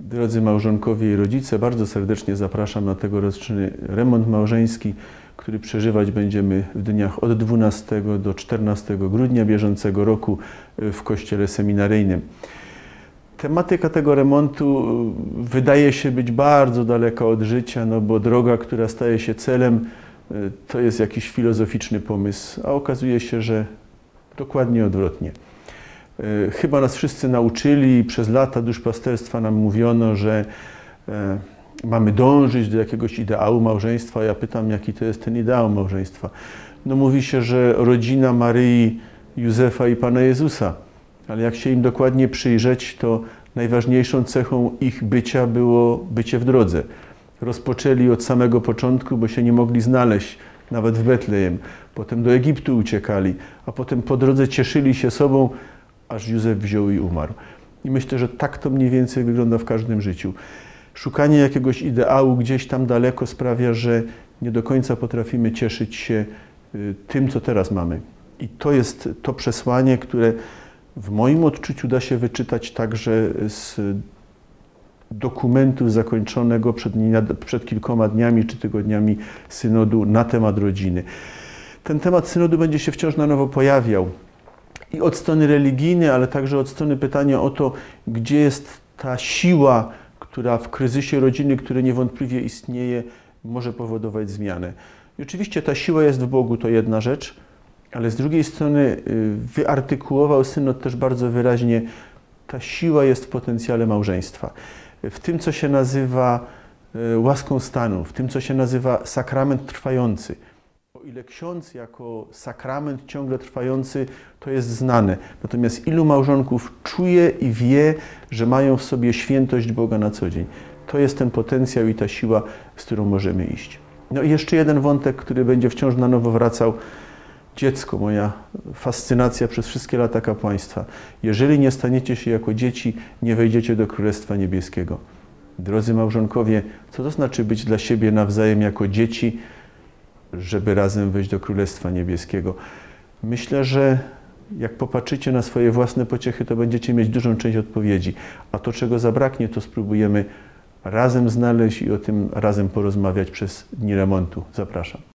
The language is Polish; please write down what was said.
Drodzy małżonkowie i rodzice, bardzo serdecznie zapraszam na tegoroczny remont małżeński, który przeżywać będziemy w dniach od 12 do 14 grudnia bieżącego roku w Kościele Seminaryjnym. Tematyka tego remontu y, wydaje się być bardzo daleka od życia, no bo droga, która staje się celem, y, to jest jakiś filozoficzny pomysł, a okazuje się, że dokładnie odwrotnie. Y, chyba nas wszyscy nauczyli i przez lata duszpasterstwa nam mówiono, że e, mamy dążyć do jakiegoś ideału małżeństwa. Ja pytam, jaki to jest ten ideał małżeństwa. No mówi się, że rodzina Maryi, Józefa i Pana Jezusa ale jak się im dokładnie przyjrzeć, to najważniejszą cechą ich bycia było bycie w drodze. Rozpoczęli od samego początku, bo się nie mogli znaleźć, nawet w Betlejem. Potem do Egiptu uciekali, a potem po drodze cieszyli się sobą, aż Józef wziął i umarł. I myślę, że tak to mniej więcej wygląda w każdym życiu. Szukanie jakiegoś ideału gdzieś tam daleko sprawia, że nie do końca potrafimy cieszyć się y, tym, co teraz mamy. I to jest to przesłanie, które w moim odczuciu da się wyczytać także z dokumentu zakończonego przed, przed, kilkoma dniami czy tygodniami synodu na temat rodziny. Ten temat synodu będzie się wciąż na nowo pojawiał i od strony religijnej, ale także od strony pytania o to, gdzie jest ta siła, która w kryzysie rodziny, który niewątpliwie istnieje, może powodować zmianę. I oczywiście ta siła jest w Bogu, to jedna rzecz, ale z drugiej strony y, wyartykułował synod też bardzo wyraźnie, ta siła jest w potencjale małżeństwa. W tym, co się nazywa y, łaską stanu, w tym, co się nazywa sakrament trwający. Ile ksiądz jako sakrament ciągle trwający, to jest znane. Natomiast ilu małżonków czuje i wie, że mają w sobie świętość Boga na co dzień. To jest ten potencjał i ta siła, z którą możemy iść. No i jeszcze jeden wątek, który będzie wciąż na nowo wracał, dziecko, moja fascynacja przez wszystkie lata kapłaństwa. Jeżeli nie staniecie się jako dzieci, nie wejdziecie do Królestwa Niebieskiego. Drodzy małżonkowie, co to znaczy być dla siebie nawzajem jako dzieci, żeby razem wejść do Królestwa Niebieskiego? Myślę, że jak popatrzycie na swoje własne pociechy, to będziecie mieć dużą część odpowiedzi. A to, czego zabraknie, to spróbujemy razem znaleźć i o tym razem porozmawiać przez dni remontu. Zapraszam.